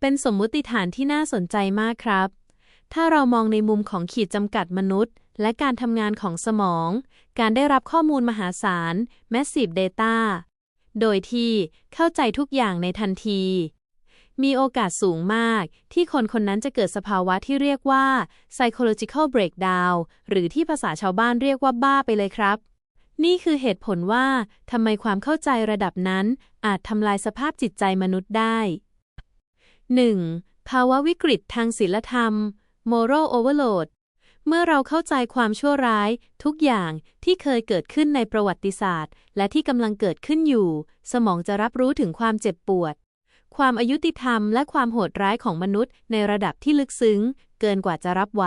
เป็นสมมุติฐานที่น่าสนใจมากครับ ถ้าเรามองในมุมของขีดจำกัดมนุษย์ และการทำงานของสมอง การได้รับข้อมูลมหาศาล Massive Data โดยที่เข้าใจทุกอย่างในทันที มีโอกาสสูงมาก ที่คนคนนั้นจะเกิดสภาวะที่เรียกว่า psychological breakdown หรือที่ภาษาชาวบ้านเรียกว่าบ้าไปเลยครับนี่คือเหตุผลว่าทำไมความเข้าใจระดับนั้นอาจทำลายสภาพจิตใจมนุษย์ได้ 1. ภาวะวิกฤตทางศีลธรรม moral overload เมื่อเราเข้าใจความชั่วร้าย ทุกอย่างที่เคยเกิดขึ้นในประวัติศาสตร์ และที่กำลังเกิดขึ้นอยู่ สมองจะรับรู้ถึงความเจ็บปวด ความอายุติธรรมและความโหดร้ายของมนุษย์ในระดับที่ลึกซึ้ง เกินกว่าจะรับไหว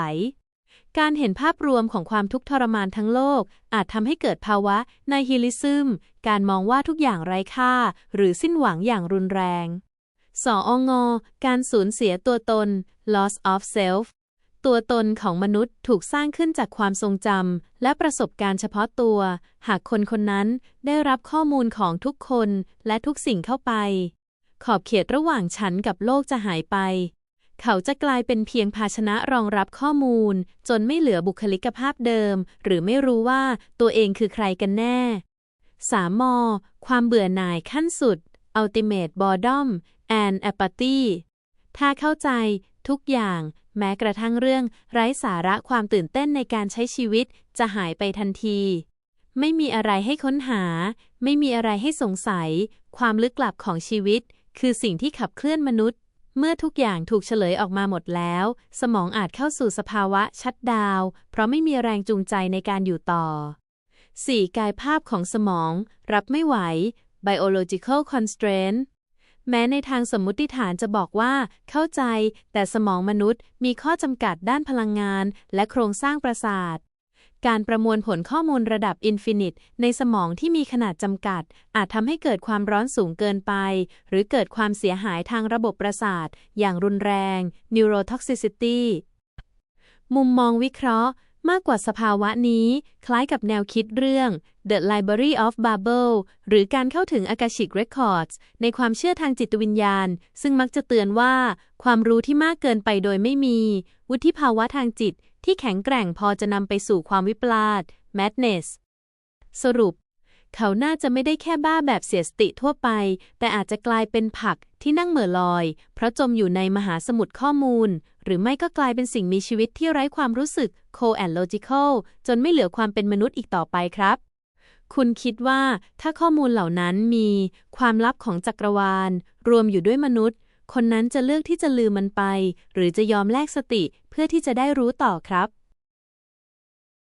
การเห็นภาพรวมของความทุกข์ทรมานทั้งโลก อาจทำให้เกิดภาวะไนฮิลิซึม การมองว่าทุกอย่างไร้ค่า หรือสิ้นหวังอย่างรุนแรง สอองการสูญเสียตัวตน loss of self ตัวตนของมนุษย์ถูกสร้างขึ้นจากความทรงจำและประสบการณ์เฉพาะตัว หากคนคนนั้นได้รับข้อมูลของทุกคนและทุกสิ่งเข้าไป ขอบเขตระหว่างฉันกับโลกจะหายไป เขาจะกลายเป็นเพียงภาชนะรองรับข้อมูล จนไม่เหลือบุคลิกภาพเดิม หรือไม่รู้ว่าตัวเองคือใครกันแน่ 3. มความเบื่อหน่ายขั้นสุด ultimate boredom and apathy ถ้าเข้าใจทุกอย่าง แม้กระทั่งเรื่อง ไร้สาระความตื่นเต้นในการใช้ชีวิตจะหายไปทันที ไม่มีอะไรให้ค้นหา ไม่มีอะไรให้สงสัย ความลึกลับของชีวิต คือสิ่งที่ขับเคลื่อนมนุษย์ เมื่อทุกอย่างถูกเฉลยออกมาหมดแล้ว สมองอาจเข้าสู่สภาวะชัดดาว เพราะไม่มีแรงจูงใจในการอยู่ต่อ 4. กายภาพของสมอง รับไม่ไหว biological constraint แม้ในทางสมมุติฐานจะบอกว่า เข้าใจ แต่สมองมนุษย์มีข้อจำกัดด้านพลังงาน และโครงสร้างประสาท การประมวลผลข้อมูลระดับอินฟินิตในสมองที่มีขนาดจำกัด อาจทำให้เกิดความร้อนสูงเกินไป หรือเกิดความเสียหายทางระบบประสาท อย่างรุนแรง neurotoxicity มุมมองวิเคราะห์ มากกว่าสภาวะนี้ คล้ายกับแนวคิดเรื่อง The Library of Babel หรือการเข้าถึง Akashic Records ในความเชื่อทางจิตวิญญาณ ซึ่งมักจะเตือนว่า ความรู้ที่มากเกินไปโดยไม่มี วุฒิภาวะทางจิตที่แข็งแกร่งพอจะนำไปสู่ความวิปลาส madness สรุป เขาน่าจะไม่ได้แค่บ้าแบบเสียสติทั่วไป แต่อาจจะกลายเป็นผัก ที่นั่งเหม่อลอย เพราะจมอยู่ในมหาสมุทรข้อมูล หรือไม่ก็กลายเป็นสิ่งมีชีวิตที่ไร้ความรู้สึก co-and-logical จนไม่เหลือความเป็นมนุษย์อีกต่อไปครับ คุณคิดว่าถ้าข้อมูลเหล่านั้นมีความลับของจักรวาล รวมอยู่ด้วยมนุษย์ คนนั้นจะเลือกที่จะลืมมันไป หรือจะยอมแลกสติเพื่อที่จะได้รู้ต่อครับ